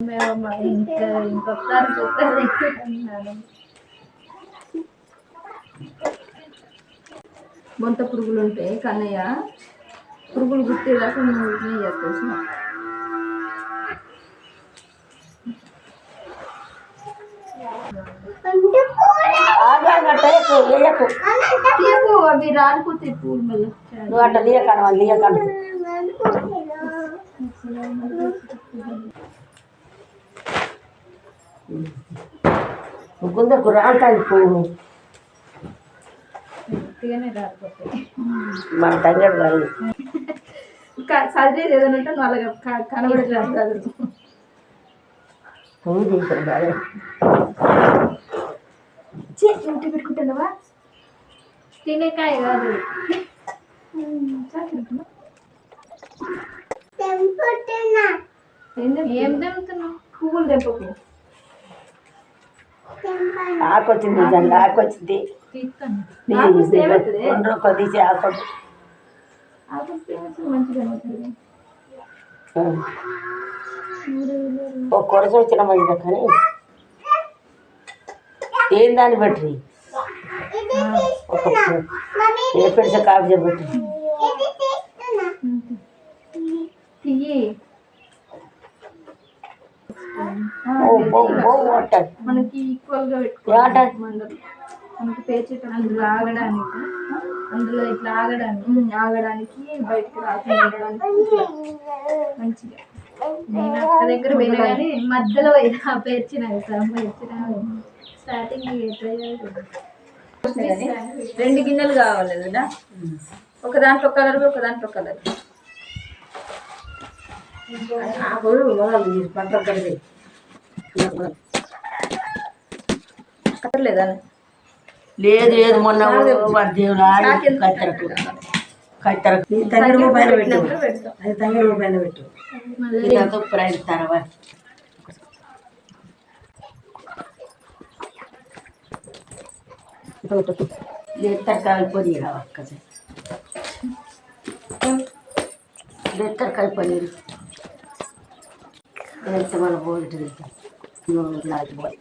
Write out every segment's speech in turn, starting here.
మేము ఇంకా ఇంకొకసారి చూస్తారు అంటున్నాను బొంత పురుగులు ఉంటాయి కన్నయ్య? పురుగులు గుర్తేదాకా నువ్వు ఇట్లనే నువ్వు అట్ట లీయకను లీయకను గుందకు రాంటాను పువ్వు మన తంగడు రాదు ఇంకా చదివేది ఏదైనా ఉంటే నువ్వు అలాగ క- కనబడట్లేదు చదువు ఇంటి పెట్టుకుంటున్నావా తినేకాయ కాదు. చాకింటున్నా? ఏం తెంపు- ఏం తెంపుతున్నావు? పువ్వులు తెంపకు. ఆకొచ్చింది నిజంగా ఆకొచ్చింది? రెండు ఆకొచ్చి? మంచిగా ఒక కొరస వచ్చిన మంచిది కానీ ఏం దాన్ని బట్టి? ఒక ఏ పెడితే కాఫీ చెప్పట్టి తియ్యి. ఓ బో బో అంటారు మనకి ఈక్వల్గా? పెట్టుకోవాలి మనకి పేచేట అందులో ఆగడానికి అందులో ఇట్లా ఆగడానికి ఆగడానికి బయటకు రాకుండా మంచిగా. నేను అక్క దగ్గర పోయినా కానీ మధ్యలో పోయినా పేర్చిన కదా పేర్చిన? రెండు గిన్నెలు కావాలి కదా. ఒక దాంట్లో కలర్ ఒక దాంట్లో కలర్. కలర్ లేదా లేదు లేదు మొన్న దేవుడు కత్తెరకు కత్తెరకు తంగిడి రూపాయలు పెట్టు. అది తంగిడి రూపాయలు పెట్టు. తర్వాత. ತರಕಾರಿ ಪನ್ನೀರ್ ಹಾಕದೆ ತರಕಾರಿ ಪನ್ನೀರ್ ಎಂತ ಮಾಡ್ಬೋದು ಮಾಡ್ಬೋದು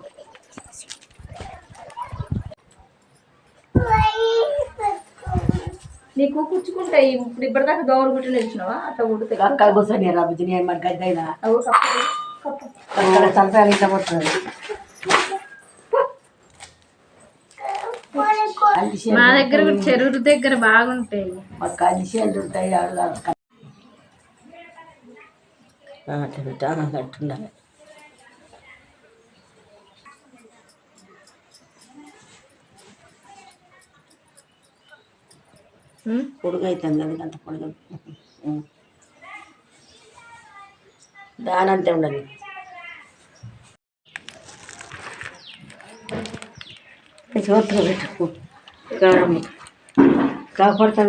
నీకు కూర్చుకుంటాయి ఇప్పుడు ఇప్పటిదాకా దోమలు గుట్టలు ఇచ్చినావా అట్లా ఉడితే అక్కడ కూర్చొని రా బుజ్జి నేను మరి గడ్డ అయినా తలసారి ఇట్లా పడుతుంది మా దగ్గర చెరువు దగ్గర బాగుంటాయి. కలిసేళ్ళు ఉంటాయి పెట్టాను అంటుండాలి ఉమ్, పొడుగు. దానంతే ఉండదు పెట్టు. కారం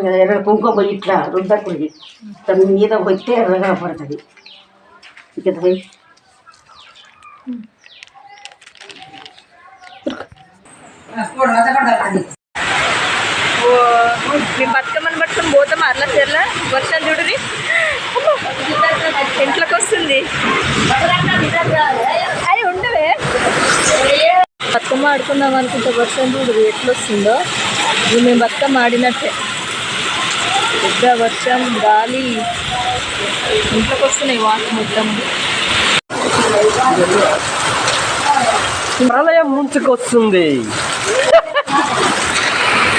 కదా ఎర్ర కుంకుమ పోయి ఇట్లా రుద్దకూడదు తన మీద పోతే ఎర్ర పడుతుంది ఇక పోయి? ఓ, మీ బతుకమ్మని పట్టుకొని పోతాం అర్ల చెర్ల వర్షం చూడుని ఇంట్లోకి వస్తుంది. బతుకమ్మ ఆడుకుందాం అనుకుంటే వర్షం చూడు ఎట్లా వస్తుందో ఇది మేము బతుకమ్మ ఆడినట్టే. పెద్ద వర్షం గాలి. ఇంట్లోకి వస్తున్నాయి వాటర్ మొత్తం. ప్రళయం ముంచుకొస్తుంది